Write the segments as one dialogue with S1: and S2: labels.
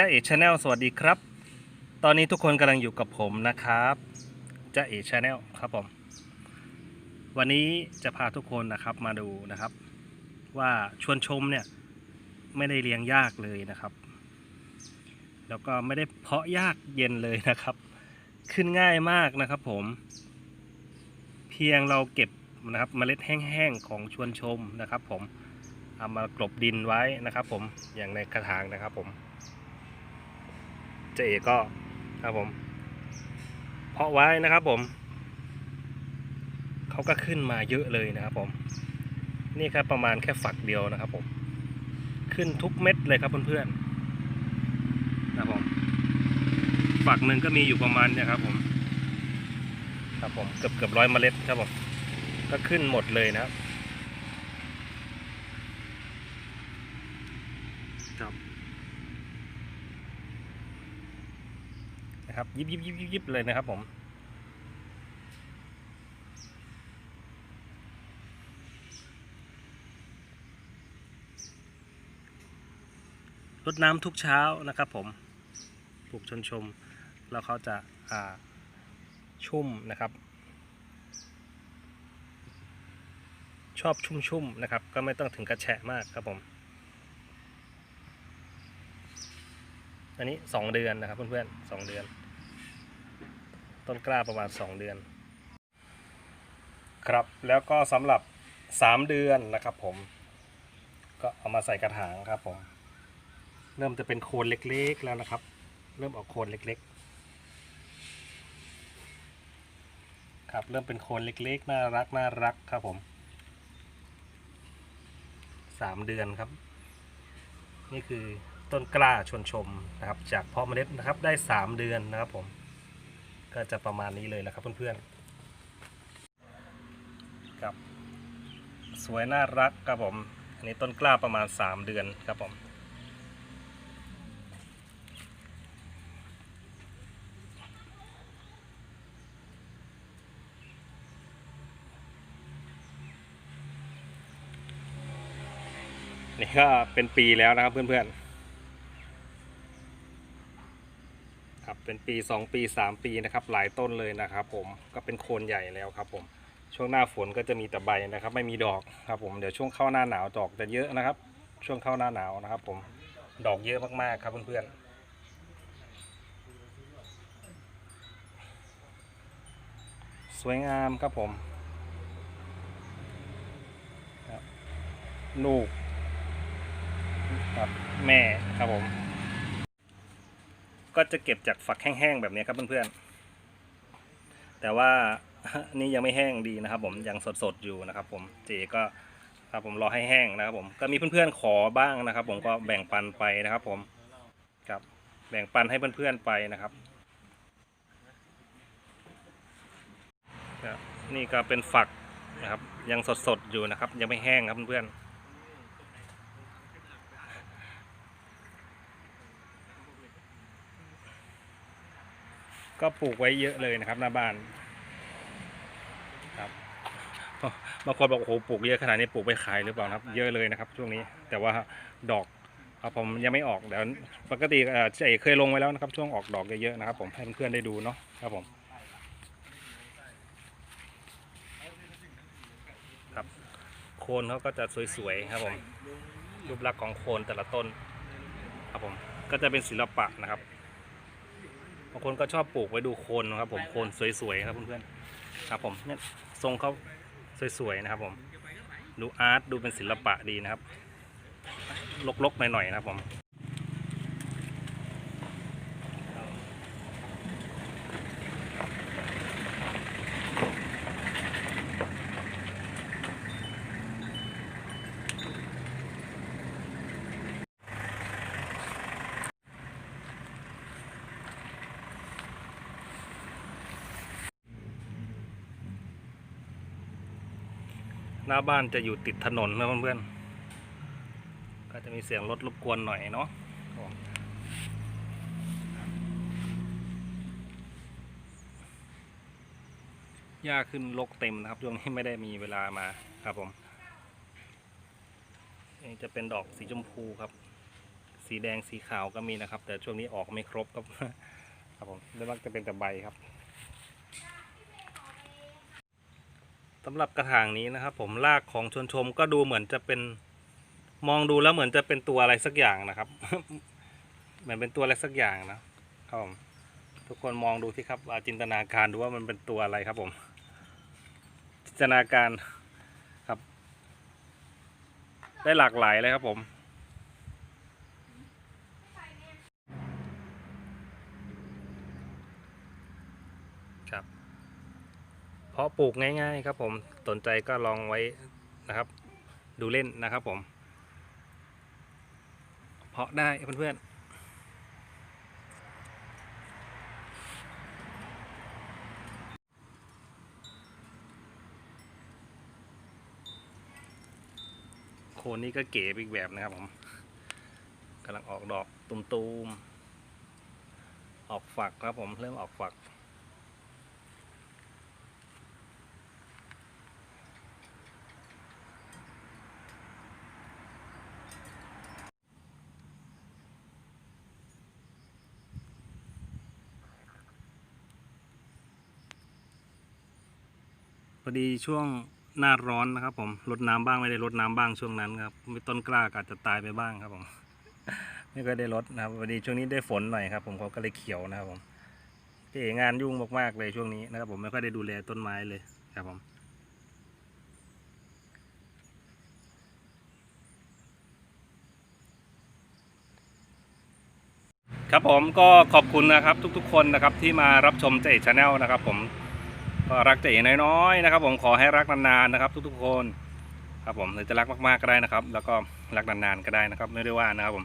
S1: จ้าเอชาแนลสวัสดีครับ ตอนนี้ทุกคนกำลังอยู่กับผมนะครับจ้าเอชาแนลครับผมวันนี้จะพาทุกคนนะครับมาดูนะครับ ว่าชวนชมเนี่ยไม่ได้เลี้ยงยากเลยนะครับ แล้วก็ไม่ได้เพาะยากเย็นเลยนะครับ ขึ้นง่ายมากนะครับผม เพียงเราเก็บนะครับเมล็ดแห้งๆของชวนชมนะครับ ผมเอามากลบดินไว้นะครับ ผมอย่างในกระถางนะครับผม เจเอกก็ครับผม เพาะไว้นะครับผมเขาก็ขึ้นมาเยอะเลยนะครับผม นี่ครับประมาณแค่ฝักเดียวนะครับผม ขึ้นทุกเม็ดเลยครับเพื่อนๆนะครับผมฝักหนึ่งก็มีอยู่ประมาณเนี่ยครับผม ครับผมเกือบเกือบร้อยเมล็ดครับผม ก็ขึ้นหมดเลยนะครับ นะครับ ยิบยิบยิบยิบยิบเลยนะครับผมรดน้ำทุกเช้านะครับผมปลูกชนชม แล้วเขาจะอาชุ่มนะครับ ชอบชุ่มๆนะครับ ก็ไม่ต้องถึงกระแฉะมากครับผม อันนี้สองเดือนนะครับเพื่อนๆสองเดือน ต้นกล้าประมาณสองเดือน ครับแล้วก็สำหรับสามเดือนนะครับผม ก็เอามาใส่กระถางครับผม เริ่มจะเป็นโคนเล็กๆแล้วนะครับ เริ่มออกโคนเล็กๆ ครับเริ่มเป็นโคนเล็กๆ น่ารักน่ารักครับผมสามเดือนครับ นี่คือต้นกล้าชวนชมนะครับ จากเพาะเมล็ดนะครับได้สามเดือนนะครับผม ก็จะประมาณนี้เลยนะครับเพื่อนๆครับสวยน่ารักครับผมอันนี้ต้นกล้าประมาณสามเดือนครับผมนี่ก็เป็นปีแล้วนะครับเพื่อนๆ ครับเป็นปี 2 ปี 3 ปีนะครับหลายต้นเลยนะครับ ผมก็เป็นโคนใหญ่แล้วครับ ผมช่วงหน้าฝนก็จะมีแต่ใบนะครับ ไม่มีดอกครับผมเดี๋ยวช่วงเข้าหน้าหนาวดอกจะเยอะนะครับ ช่วงเข้าหน้าหนาวนะครับ ผมดอกเยอะมากๆครับเพื่อนๆสวยงามครับผมลูกครับแม่ครับผม ก็จะเก็บจากฝักแห้งๆแบบนี้ครับเพื่อนๆ แต่ว่านี่ยังไม่แห้งดีนะครับ ผมยังสดๆอยู่นะครับ ผมเจก็ครับผมรอให้แห้งนะครับ ผมก็มีเพื่อนๆขอบ้างนะครับ ผมก็แบ่งปันไปนะครับ ผมครับแบ่งปันให้เพื่อนๆไปนะครับครับนี่ก็เป็นฝักนะครับ ยังสดๆอยู่นะครับ ยังไม่แห้งครับเพื่อนๆ ก็ปลูกไว้เยอะเลยนะครับ หน้าบ้านครับบางคนบอกโอ้โหปลูกเยอะขนาดนี้ปลูกไปขายหรือเปล่านะครับ เยอะเลยนะครับ ช่วงนี้ แต่ว่าดอกครับผมยังไม่ออกเดี๋ยวปกติเอ่อเจ๊เคยลงไว้แล้วนะครับ ช่วงออกดอกเยอะๆนะครับ ผมให้เพื่อนๆได้ดูเนาะครับผมครับโคนเขาก็จะสวยๆครับผมรูปลักษณ์ของโคนแต่ละต้น ครับผมก็จะเป็นศิลปะนะครับ บางคนก็ชอบปลูกไว้ดูโคนนะครับ ผมโคนสวยๆครับเพื่อนๆครับผมเนี่ยทรงเขาสวยๆนะครับ ผมดูอาร์ตดูเป็นศิลปะดีนะครับลกๆหน่อยๆนะครับผม หน้าบ้านจะอยู่ติดถนนนะเพื่อนๆ ก็จะมีเสียงรถรบกวนหน่อยเนาะหญ้าขึ้นรกเต็มนะครับช่วงนี้ไม่ได้มีเวลามาครับผมนี่จะเป็นดอกสีชมพูครับ สีแดงสีขาวก็มีนะครับ แต่ช่วงนี้ออกไม่ครบครับครับผมโดยมากจะเป็นแต่ใบครับ สำหรับกระถางนี้นะครับ ผมรากของชนชมก็ดูเหมือนจะเป็นมองดูแล้วเหมือนจะเป็นตัวอะไรสักอย่างนะครับ เหมือนเป็นตัวอะไรสักอย่างนะครับผมทุกคนมองดูที่ครับจินตนาการดูว่ามันเป็นตัวอะไรครับผม จินตนาการครับ ได้หลากหลายเลยครับผม ครับ เพ ราะปลูกง่ายๆครับผมสนใจก็ลองไว้นะครับ ดูเล่นนะครับผม เพาะได้เพื่อนๆโคนนี้ก็เก๋ไปอีกแบบนะครับผมกำลังออกดอกตุมๆ ออกฝักครับผมเริ่มออกฝัก อดีช่วงหน้าร้อนนะครับ ผมรดน้ำบ้างไม่ได้รดน้ำบ้างช่วงนั้นครับม่ต้นกล้าก็อาจจะตายไปบ้างครับผมไม่ก็ได้รดนะครับพอดีช่วงนี้ได้ฝนหน่อยครับ ผมเขาก็เลยเขียวนะครับผมพี่เองานยุ่งมากๆเลยช่วงนี้นะครับ ผมไม่ค่อยได้ดูแลต้นไม้เลยครับผมครับผมก็ขอบคุณนะครับทุกๆ คนนะครับที่มารับชมเจชาแนลนะครับผม ก็รักเจ๋น้อยๆนะครับ ผมขอให้รักนานๆนะครับ ทุกๆคนครับผมหรือจะรักมากๆก็ได้นะครับ แล้วก็รักนานๆก็ได้นะครับ ไม่ได้ว่านะครับผม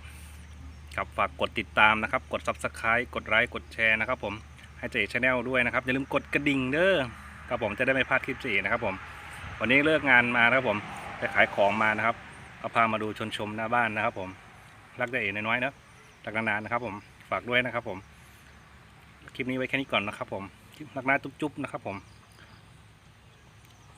S1: ครับฝากกดติดตามนะครับ กด subscribe กดไลค์กดแชร์นะครับ ผมให้เจ๋ชาแนลด้วยนะครับอย่าลืมกดกระดิ่งเด้อครับผมจะได้ไม่พลาดคลิปเจ๋นะครับ ผม วันนี้เลิกงานมานะครับผมไปขายของมานะครับก็พามาดูชนชมหน้าบ้านนะครับ ผมรักเจ๋น้อยๆนะรักนานๆนะครับ ผมฝากด้วยนะครับ ผมคลิปนี้ไว้แค่นี้ก่อนนะครับ ผมคลิปรักน้าจุ๊บๆนะครับ ผม